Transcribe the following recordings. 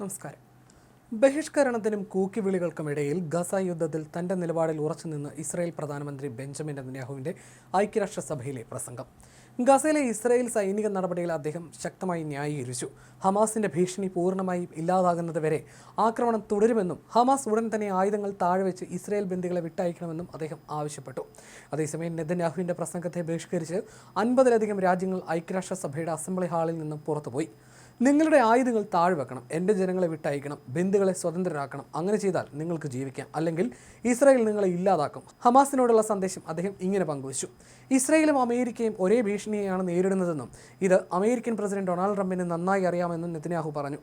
നമസ്കാരം. ബഹിഷ്കരണത്തിനും കൂക്കിവിളികൾക്കുമിടയിൽ ഗസ യുദ്ധത്തിൽ തന്റെ നിലപാടിൽ ഉറച്ചുനിന്ന് ഇസ്രായേൽ പ്രധാനമന്ത്രി ബെഞ്ചമിൻ നെതന്യാഹുവിന്റെ ഐക്യരാഷ്ട്രസഭയിലെ പ്രസംഗം. ഗസയിലെ ഇസ്രായേൽ സൈനിക നടപടിയിൽ അദ്ദേഹം ശക്തമായി ന്യായീകരിച്ചു. ഹമാസിന്റെ ഭീഷണി പൂർണമായി ഇല്ലാതാകുന്നത് വരെ ആക്രമണം തുടരുമെന്നും ഹമാസ് ഉടൻ തന്നെ ആയുധങ്ങൾ താഴ്വെച്ച് ഇസ്രായേൽ ബന്ദികളെ വിട്ടയക്കണമെന്നും അദ്ദേഹം ആവശ്യപ്പെട്ടു. അതേസമയം നെതന്യാഹുവിന്റെ പ്രസംഗത്തെ ബഹിഷ്കരിച്ച് അൻപതിലധികം രാജ്യങ്ങൾ ഐക്യരാഷ്ട്രസഭയുടെ അസംബ്ലി ഹാളിൽ നിന്നും പുറത്തുപോയി. നിങ്ങളുടെ ആയുധങ്ങൾ താഴെ വെക്കണം എന്റെ ജനങ്ങളെ വിട്ടയക്കണം ബന്ധുക്കളെ സ്വതന്ത്രരാക്കണം അങ്ങനെ ചെയ്താൽ നിങ്ങൾക്ക് ജീവിക്കാം. അല്ലെങ്കിൽ ഇസ്രായേൽ നിങ്ങളെ ഇല്ലാതാക്കും. ഹമാസിനോടുള്ള സന്ദേശം അദ്ദേഹം ഇങ്ങനെ പങ്കുവച്ചു. ഇസ്രായേലും അമേരിക്കയും ഒരേ ഭീഷണിയെയാണ് നേരിടുന്നതെന്നും ഇത് അമേരിക്കൻ പ്രസിഡന്റ് ഡൊണാൾഡ് ട്രംപിന് നന്നായി അറിയാമെന്നും നെതന്യാഹു പറഞ്ഞു.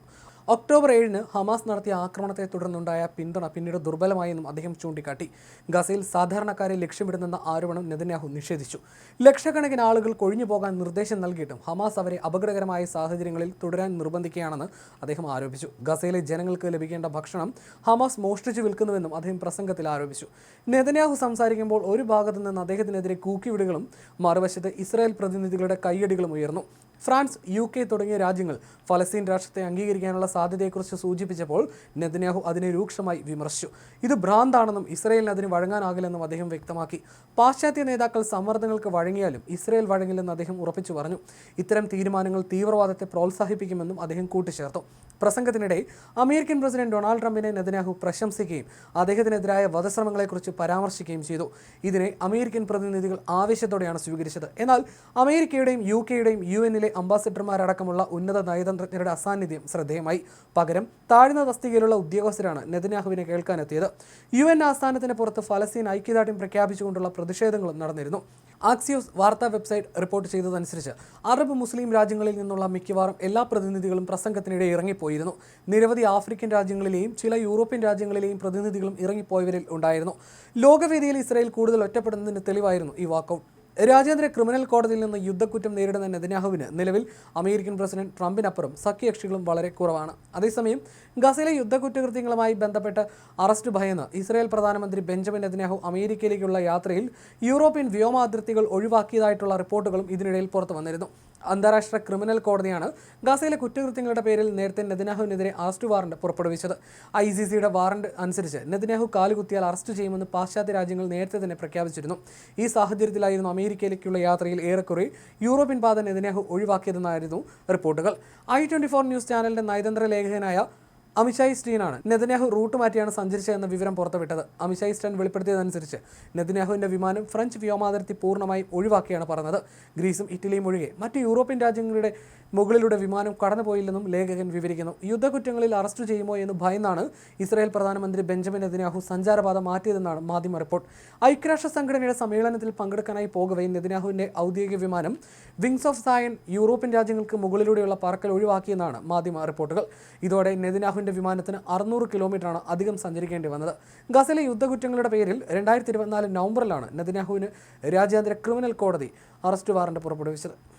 ഒക്ടോബർ ഏഴിന് ഹമാസ് നടത്തിയ ആക്രമണത്തെ തുടർന്നുണ്ടായ പിന്തുണ പിന്നീട് ദുർബലമായെന്നും അദ്ദേഹം ചൂണ്ടിക്കാട്ടി. ഗസയിൽ സാധാരണക്കാരെ ലക്ഷ്യമിടുന്നെന്ന ആരോപണം നെതന്യാഹു നിഷേധിച്ചു. ലക്ഷക്കണക്കിന് ആളുകൾ കൊഴിഞ്ഞു പോകാൻ നിർദ്ദേശം നൽകിയിട്ടും ഹമാസ് അവരെ അപകടകരമായ സാഹചര്യങ്ങളിൽ തുടരാൻ നിർബന്ധിക്കുകയാണെന്ന് അദ്ദേഹം ആരോപിച്ചു. ഗസയിലെ ജനങ്ങൾക്ക് ലഭിക്കേണ്ട ഭക്ഷണം ഹമാസ് മോഷ്ടിച്ചു വിൽക്കുന്നുവെന്നും അദ്ദേഹം പ്രസംഗത്തിൽ ആരോപിച്ചു. നെതന്യാഹു സംസാരിക്കുമ്പോൾ ഒരു ഭാഗത്തു നിന്ന് അദ്ദേഹത്തിനെതിരെ കൂക്കിവിടുകളും മറുവശത്ത് ഇസ്രായേൽ പ്രതിനിധികളുടെ കൈയടികളും ഉയർന്നു. ഫ്രാൻസ് യു കെ തുടങ്ങിയ രാജ്യങ്ങൾ ഫലസ്തീൻ രാഷ്ട്രത്തെ അംഗീകരിക്കാനുള്ള സാധ്യതയെക്കുറിച്ച് സൂചിപ്പിച്ചപ്പോൾ നെതന്യാഹു അതിനെ രൂക്ഷമായി വിമർശിച്ചു. ഇത് ഭ്രാന്താണെന്നും ഇസ്രയേലിന് അതിന് വഴങ്ങാനാകില്ലെന്നും അദ്ദേഹം വ്യക്തമാക്കി. പാശ്ചാത്യ നേതാക്കൾ സമ്മർദ്ദങ്ങൾക്ക് വഴങ്ങിയാലും ഇസ്രയേൽ വഴങ്ങില്ലെന്ന് അദ്ദേഹം ഉറപ്പിച്ചു പറഞ്ഞു. ഇത്തരം തീരുമാനങ്ങൾ തീവ്രവാദത്തെ പ്രോത്സാഹിപ്പിക്കുമെന്നും അദ്ദേഹം കൂട്ടിച്ചേർത്തു. പ്രസംഗത്തിനിടെ അമേരിക്കൻ പ്രസിഡന്റ് ഡൊണാൾഡ് ട്രംപിനെ നെതന്യാഹു പ്രശംസിക്കുകയും അദ്ദേഹത്തിനെതിരായ വധശ്രമങ്ങളെക്കുറിച്ച് പരാമർശിക്കുകയും ചെയ്തു. ഇതിനെ അമേരിക്കൻ പ്രതിനിധികൾ ആവേശത്തോടെയാണ് സ്വീകരിച്ചത്. എന്നാൽ അമേരിക്കയുടെയും യു കെയുടെയും യു എന്നിലെ അംബാസിഡർമാരടക്കമുള്ള ഉന്നത നയതന്ത്രജ്ഞരുടെ അസാന്നിധ്യം ശ്രദ്ധേയമായി. പകരം താഴ്ന്ന തസ്തികയിലുള്ള ഉദ്യോഗസ്ഥരാണ് നെതന്യാഹുവിനെ കേൾക്കാനെത്തിയത്. യു എൻ ആസ്ഥാനത്തിന് പുറത്ത് ഫലസ്തീൻ ഐക്യദാർഢ്യം പ്രഖ്യാപിച്ചുകൊണ്ടുള്ള പ്രതിഷേധങ്ങളും നടന്നിരുന്നു. ആക്സിയോസ് വാർത്താ വെബ്സൈറ്റ് റിപ്പോർട്ട് ചെയ്തതനുസരിച്ച് അറബ് മുസ്ലിം രാജ്യങ്ങളിൽ നിന്നുള്ള മിക്കവാറും എല്ലാ പ്രതിനിധികളും പ്രസംഗത്തിനിടെ ഇറങ്ങിപ്പോയിരുന്നു. നിരവധി ആഫ്രിക്കൻ രാജ്യങ്ങളിലെയും ചില യൂറോപ്യൻ രാജ്യങ്ങളിലെയും പ്രതിനിധികളും ഇറങ്ങിപ്പോയവരിൽ ഉണ്ടായിരുന്നു. ലോകവേദിയിൽ ഇസ്രായേൽ കൂടുതൽ ഒറ്റപ്പെടുന്നതിന് തെളിവായിരുന്നു ഈ വാക്കൗട്ട്. രാജ്യാന്തര ക്രിമിനൽ കോടതിയിൽ നിന്ന് യുദ്ധക്കുറ്റം നേരിടുന്ന നെതന്യാഹുവിന് നിലവിൽ അമേരിക്കൻ പ്രസിഡന്റ് ട്രംപിനപ്പുറം സഖ്യകക്ഷികളും വളരെ കുറവാണ്. അതേസമയം ഗസയിലെ യുദ്ധക്കുറ്റകൃത്യങ്ങളുമായി ബന്ധപ്പെട്ട് അറസ്റ്റ് ഭയന്ന് ഇസ്രായേൽ പ്രധാനമന്ത്രി ബെഞ്ചമിൻ നെതന്യാഹു അമേരിക്കയിലേക്കുള്ള യാത്രയിൽ യൂറോപ്യൻ വ്യോമാതിർത്തികൾ ഒഴിവാക്കിയതായിട്ടുള്ള റിപ്പോർട്ടുകളും ഇതിനിടയിൽ പുറത്തു വന്നിരുന്നു അന്താരാഷ്ട്ര ക്രിമിനൽ കോടതിയാണ് ഗാസയിലെ കുറ്റകൃത്യങ്ങളുടെ പേരിൽ നേരത്തെ നെതന്യാഹുവിനെതിരെ അറസ്റ്റ് വാറണ്ട് പുറപ്പെടുവിച്ചത്. ഐ സി സിയുടെ വാറണ്ട് അനുസരിച്ച് നെതന്യാഹു കാലുകുത്തിയാൽ അറസ്റ്റ് ചെയ്യുമെന്ന് പാശ്ചാത്യ രാജ്യങ്ങൾ നേരത്തെ തന്നെ പ്രഖ്യാപിച്ചിരുന്നു. ഈ സാഹചര്യത്തിലായിരുന്നു അമേരിക്കയിലേക്കുള്ള യാത്രയിൽ ഏറെക്കുറെ യൂറോപ്യൻ പാത നെതന്യാഹു ഒഴിവാക്കിയതെന്നായിരുന്നു റിപ്പോർട്ടുകൾ. ഐ ട്വന്റി ഫോർ ന്യൂസ് ചാനലിന്റെ നയതന്ത്ര ലേഖകനായ അമിഷായ് സ്റ്റീനാണ് നെതന്യാഹു റൂട്ട് മാറ്റിയാണ് സഞ്ചരിച്ചതെന്ന വിവരം പുറത്തുവിട്ടത്. അമിഷായി സ്റ്റീൻ വെളിപ്പെടുത്തിയതനുസരിച്ച് നെതന്യാഹുവിന്റെ വിമാനം ഫ്രഞ്ച് വ്യോമാതിർത്തി പൂർണമായും ഒഴിവാക്കിയാണ് പറഞ്ഞത്. ഗ്രീസും ഇറ്റലിയും ഒഴികെ മറ്റ് യൂറോപ്യൻ രാജ്യങ്ങളുടെ മുകളിലൂടെ വിമാനം കടന്നുപോയില്ലെന്നും ലേഖകൻ വിവരിക്കുന്നു. യുദ്ധകുറ്റങ്ങളിൽ അറസ്റ്റ് ചെയ്യുമോ എന്ന് ഭയന്നാണ് ഇസ്രായേൽ പ്രധാനമന്ത്രി ബെഞ്ചമിൻ നെതന്യാഹു സഞ്ചാരപാത മാറ്റിയതെന്നാണ് മാധ്യമ റിപ്പോർട്ട്. ഐക്യരാഷ്ട്ര സംഘടനയുടെ സമ്മേളനത്തിൽ പങ്കെടുക്കാനായി പോകവേ നെതിനാഹുവിന്റെ ഔദ്യോഗിക വിമാനം വിങ്സ് ഓഫ് സായൻ യൂറോപ്യൻ രാജ്യങ്ങൾക്ക് മുകളിലൂടെയുള്ള പറക്കൽ ഒഴിവാക്കിയെന്നാണ് മാധ്യമ റിപ്പോർട്ടുകൾ. ഇതോടെ നെതന്യാഹുവിന്റെ വിമാനത്തിന് അറുന്നൂറ് കിലോമീറ്ററാണ് അധികം സഞ്ചരിക്കേണ്ടി വന്നത്. ഗസയിലെ യുദ്ധകുറ്റങ്ങളുടെ പേരിൽ രണ്ടായിരത്തി ഇരുപത്തിനാല് നവംബറിലാണ് നെതന്യാഹുവിന് രാജ്യാന്തര ക്രിമിനൽ കോടതി അറസ്റ്റ് വാറണ്ട് പുറപ്പെടുവിച്ചത്.